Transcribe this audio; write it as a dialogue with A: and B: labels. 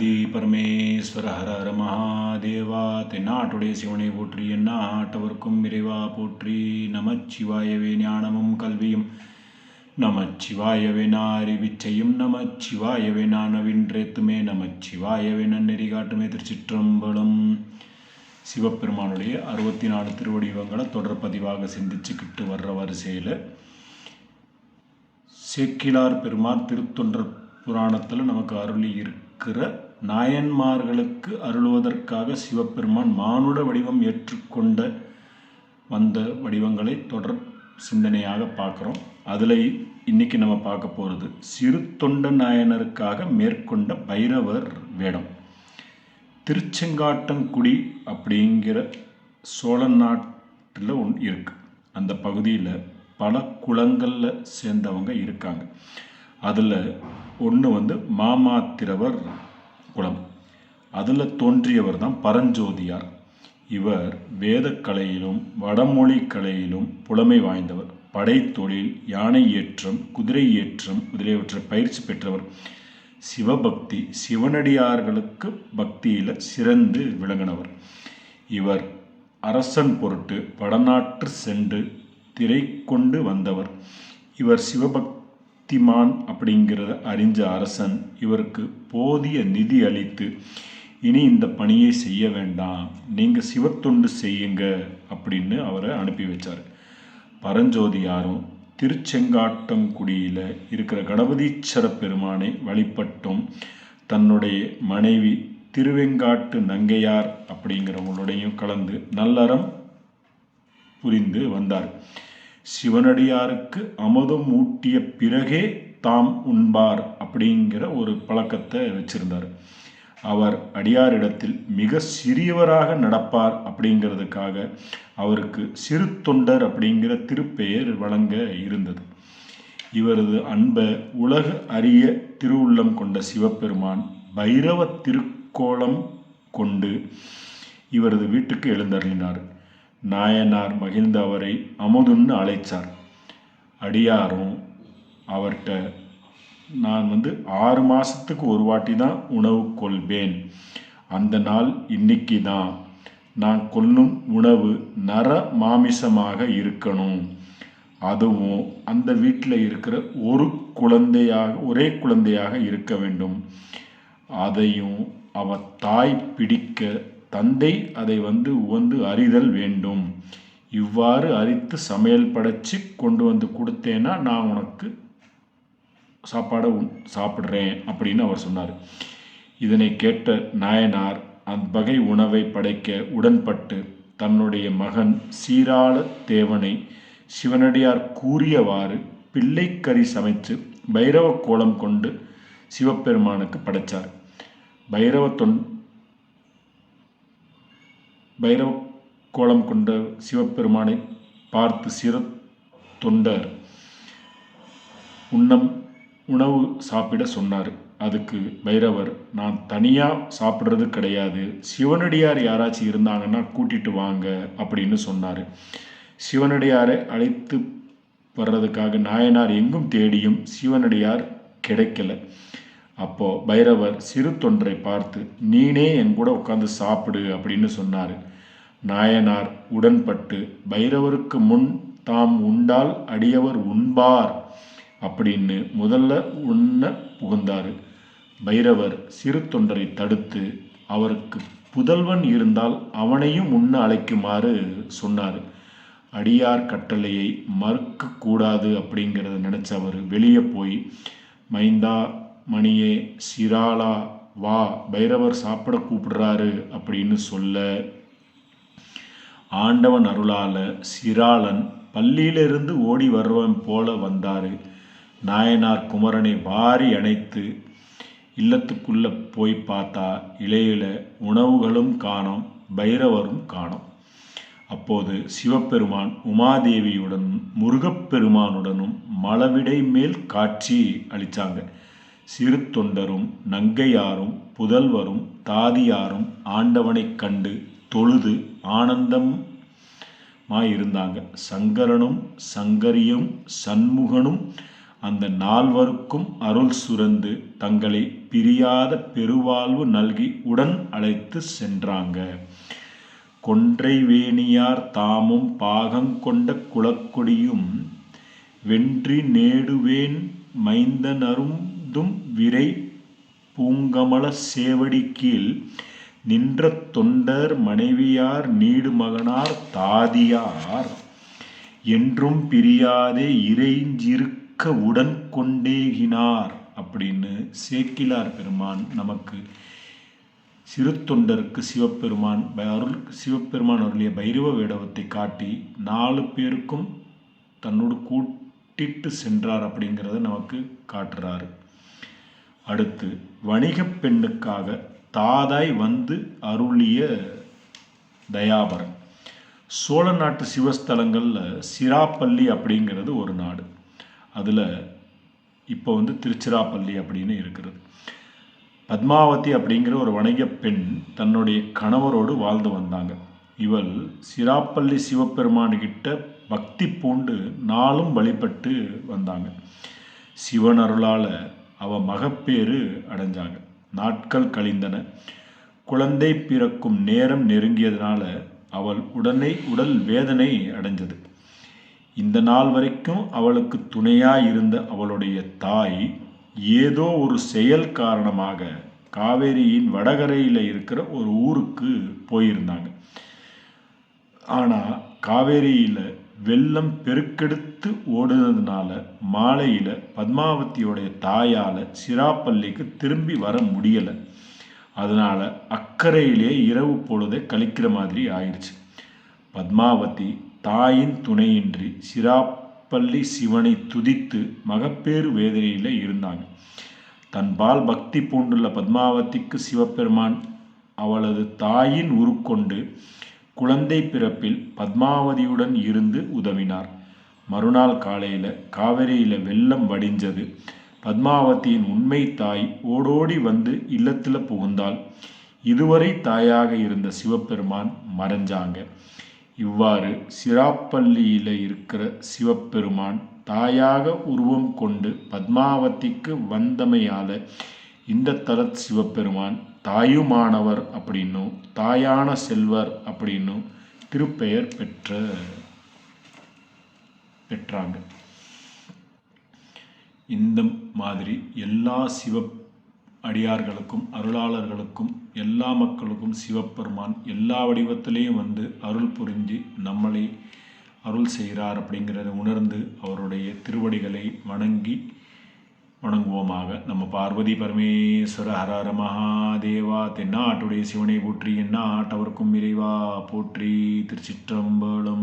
A: நம பரமேஸ்வர ஹர ஹர மகாதேவா தென்னாட்டுடைய சிவனை போற்றி எந்நாட்டவர்க்கும் இறைவா போற்றி. நமச்சிவாயவே ஞானமும் கல்வியும். நமச்சிவாயவே நாரிவிச்சையும் நமச்சிவாயவே நானவின்றேத்துமே நமச்சிவாயவே நன்னெறி காட்டுமே திருச்சிற்றம்பலம். சிவபெருமானுடைய அறுபத்தி நாலு திருவடிவங்களை தொடர் பதிவாக சிந்திச்சுக்கிட்டு வர்ற வரிசையில் சேக்கிலார் பெருமான் திருத்தொன்ற புராணத்தில் நமக்கு அருளி இருக்கிற நாயன்மார்களுக்கு அருளுவதற்காக சிவபெருமான் மானுட வடிவம் ஏற்றுக்கொண்ட வந்த வடிவங்களை தொடர் சிந்தனையாக பார்க்குறோம். அதில் இன்றைக்கி நம்ம பார்க்க போகிறது சிறு தொண்ட நாயனருக்காக மேற்கொண்ட பைரவர் வேடம். திருச்செங்காட்டங்குடி அப்படிங்கிற சோழ நாட்டில் ஒன் இருக்கு. அந்த பகுதியில் பல குளங்களில் சேர்ந்தவங்க இருக்காங்க. அதில் ஒன்று வந்து மாமாத்திரவர் குலம் அதில் தோன்றியவர் தான் பரஞ்சோதியார். இவர் வேதக்கலையிலும் வடமொழி கலையிலும் புலமை வாய்ந்தவர். படைத்தொழில் யானை ஏற்றம் குதிரை ஏற்றம் முதலியவற்றை பயிற்சி பெற்றவர். சிவபக்தி சிவனடியார்களுக்கு பக்தியில் சிறந்து விளங்கினவர். இவர் அரசன் பொருட்டு வடநாட்டு சென்று திரை கொண்டு வந்தவர். இவர் சிவபக்தி புத்திமான் அப்படிங்கிறத அறிஞ்ச அரசன் இவருக்கு போதிய நிதி அளித்து இனி இந்த பணியை செய்ய வேண்டாம். நீங்கள் சிவத்தொண்டு செய்யுங்க அப்படின்னு அவரை அனுப்பி வச்சார். பரஞ்சோதியாரும் திருச்செங்காட்டங்குடியில் இருக்கிற கணபதீச்சர பெருமானை வழிபட்டும் தன்னுடைய மனைவி திருவெங்காட்டு நங்கையார் அப்படிங்கிறவங்களோடையும் கலந்து நல்லறம் புரிந்து வந்தார். சிவனடியாருக்கு அமுதம் ஊட்டிய பிறகே தாம் உண்பார் அப்படிங்கிற ஒரு பழக்கத்தை வச்சிருந்தார். அவர் அடியாரிடத்தில் மிக சிறியவராக நடப்பார் அப்படிங்கிறதுக்காக அவருக்கு சிறு தொண்டர் அப்படிங்கிற திருப்பெயர் வழங்க இருந்தது. இவரது அன்பை உலக அரிய திருவுள்ளம் கொண்ட சிவபெருமான் பைரவ திருக்கோளம் கொண்டு இவரது வீட்டுக்கு எழுந்தருளினார். நாயனார் மகிழ்ந்த அவரை அமுதுன்னு அழைச்சார். அடியாரும் அவர்கிட்ட நான் வந்து ஆறு மாதத்துக்கு ஒரு வாட்டி தான் உணவு கொள்வேன். அந்த நாள் இன்னைக்கு தான். நான் கொல்லும் உணவு நர மாமிசமாக இருக்கணும். அதுவும் அந்த வீட்டில் இருக்கிற ஒரு குழந்தையாக ஒரே குழந்தையாக இருக்க வேண்டும். அதையும் அவ தாய் பிடிக்க தந்தை அதை வந்து உவந்து அறிதல் வேண்டும். இவ்வாறு அரித்து சமையல் படைச்சு கொண்டு வந்து கொடுத்தேன்னா நான் உனக்கு சாப்பாடை உன் சாப்பிட்றேன் அப்படின்னு அவர் சொன்னார். இதனை கேட்ட நாயனார் அவ்வகை உணவை படைக்க உடன்பட்டு தன்னுடைய மகன் சீராள தேவனை சிவனடியார் கூறியவாறு பிள்ளைக்கறி சமைத்து பைரவ கோலம் கொண்டு சிவபெருமானுக்கு படைத்தார் பைரவ தொன் பைரவ கோலம் கொண்ட சிவபெருமானை பார்த்து சிற தொண்டர். உண்ணம் உணவு சாப்பிட சொன்னார். அதுக்கு பைரவர் நான் தனியாக சாப்பிட்றது கிடையாது. சிவனடியார் யாராச்சும் இருந்தாங்கன்னா கூட்டிட்டு வாங்க அப்படின்னு சொன்னார். சிவனடியாரை அழைத்து வர்றதுக்காக நாயனார் எங்கும் தேடியும் சிவனடியார் கிடைக்கல. அப்போ பைரவர் சிறு தொன்றை பார்த்து நீனே என் கூட உட்காந்து சாப்பிடு அப்படின்னு சொன்னார். நாயனார் உடன்பட்டு பைரவருக்கு முன் தாம் உண்டால் அடியவர் உண்பார் அப்படின்னு முதல்ல உண்ண புகுந்தார். பைரவர் சிறு தொண்டரை தடுத்து அவருக்கு புதல்வன் இருந்தால் அவனையும் உண்ண அழைக்குமாறு சொன்னார். அடியார் கட்டளையை மறுக்கக்கூடாது அப்படிங்கிறத நினச்ச அவர் வெளியே போய் மைந்தா மணியே சிராலா வா பைரவர் சாப்பிட கூப்பிடுறாரு அப்படின்னு சொல்ல ஆண்டவன் அருளால சிராளன் பள்ளியிலிருந்து ஓடி வருவன் போல வந்தார். நாயனார் குமரனை வாரி அணைத்து இல்லத்துக்குள்ள போய் பார்த்தா இலையில உணவுகளும் காணோம் பைரவரும் காணோம். அப்போது சிவபெருமான் உமாதேவியுடனும் முருகப்பெருமானுடனும் மலவிடை மேல் காட்சி அளித்தாங்க சிறு தொண்டரும் நங்கையாரும் புதல்வரும் தாதியாரும் ஆண்டவனைக் கண்டு தொழுது ஆனந்தமாயிருந்தாங்க. சங்கரனும் சங்கரியும் சண்முகனும் அந்த நால்வருக்கும் அருள் சுரந்து தங்களை பிரியாத பெருவாழ்வு நல்கி உடன் அழைத்து சென்றாங்க. கொன்றை வேணியார் தாமும் பாகங்கொண்ட குலக்கொடியும் வென்றி நேடுவேன் மைந்தனரும் மைந்தனருந்தும் விரை பூங்கமல சேவடி கீழ் நின்ற தொண்டர் மனைவியார் நீடு மகனார் தாதியார். என்றும் பிரியாதே இறைஞ்சிருக்க உடன் கொண்டேகினார் அப்படின்னு சேக்கிலார் பெருமான் நமக்கு சிறு தொண்டருக்கு சிவபெருமான் அருள் சிவபெருமான் அருளிய பைரவ வேடவத்தை காட்டி நாலு பேருக்கும் தன்னோடு கூட்டிட்டு சென்றார் அப்படிங்கிறத நமக்கு காட்டுறாரு. அடுத்து வணிகப் பெண்ணுக்காக தாதாய் வந்து அருளிய தயாபரன். சோழ நாட்டு சிவஸ்தலங்களில் சிராப்பள்ளி அப்படிங்கிறது ஒரு நாடு. அதில் இப்போ வந்து திருச்சிராப்பள்ளி அப்படின்னு இருக்கிறது. பத்மாவதி அப்படிங்கிற ஒரு வணிகப் பெண் தன்னுடைய கணவரோடு வாழ்ந்து வந்தாங்க. இவள் சிராப்பள்ளி சிவபெருமானுக்கிட்ட பக்தி பூண்டு நாளும் வழிபட்டு வந்தாங்க. சிவன் அருளால் அவ மகப்பேறு அடைஞ்சாங்க. நாட்கள் கழிந்தன. குழந்தை பிறக்கும் நேரம் நெருங்கியதனால அவள் உடனே உடல் வேதனை அடைஞ்சது. இந்த நாள் வரைக்கும் அவளுக்கு துணையாக இருந்த அவளுடைய தாய் ஏதோ ஒரு செயல் காரணமாக காவேரியின் வடகரையில் இருக்கிற ஒரு ஊருக்கு போயிருந்தாங்க. ஆனால் காவேரியில் வெள்ளம் பெருக்கெடுத்து ஓடுனதுனால மாலையில் பத்மாவதியோடைய தாயால் சிராப்பள்ளிக்கு திரும்பி வர முடியலை. அதனால் அக்கறையிலே இரவு பொழுதை கழிக்கிற மாதிரி ஆயிடுச்சு. பத்மாவதி தாயின் துணையின்றி சிராப்பள்ளி சிவனை துதித்து மகப்பேறு வேதனையில் இருந்தாங்க. தன்பால் பக்தி பூண்டுள்ள பத்மாவதிக்கு சிவபெருமான் அவளது தாயின் உருக்கொண்டு குழந்தை பிறப்பில் பத்மாவதியுடன் இருந்து உதவினார். மறுநாள் காலையில் காவிரியில் வெள்ளம் வடிஞ்சது. பத்மாவதியின் உண்மை தாய் ஓடோடி வந்து இல்லத்தில் புகுந்தாள். இதுவரை தாயாக இருந்த சிவபெருமான் மறைஞ்சாங்க. இவ்வாறு சிராப்பள்ளியில் இருக்கிற சிவபெருமான் தாயாக உருவம் கொண்டு பத்மாவதிக்கு வந்தமையால இந்த தல சிவபெருமான் தாயுமானவர் அப்படின்னும் தாயான செல்வர் அப்படின்னும் திருப்பெயர் பெற்ற பெற்றாங்க. இந்த மாதிரி எல்லா சிவ அடியார்களுக்கும் அருளாளர்களுக்கும் எல்லா மக்களுக்கும் சிவபெருமான் எல்லா வடிவத்திலையும் வந்து அருள் புரிஞ்சு நம்மளை அருள் செய்கிறார் அப்படிங்கிறத உணர்ந்து அவருடைய திருவடிகளை வணங்கி வணங்குவோமாக. நம்ம பார்வதி பரமேஸ்வர ஹரஹர மகாதேவா தென்னாட்டுடைய சிவனை போற்றி என்னாட்டவர்க்கும் இறைவா போற்றி திருச்சிற்றம்பலம்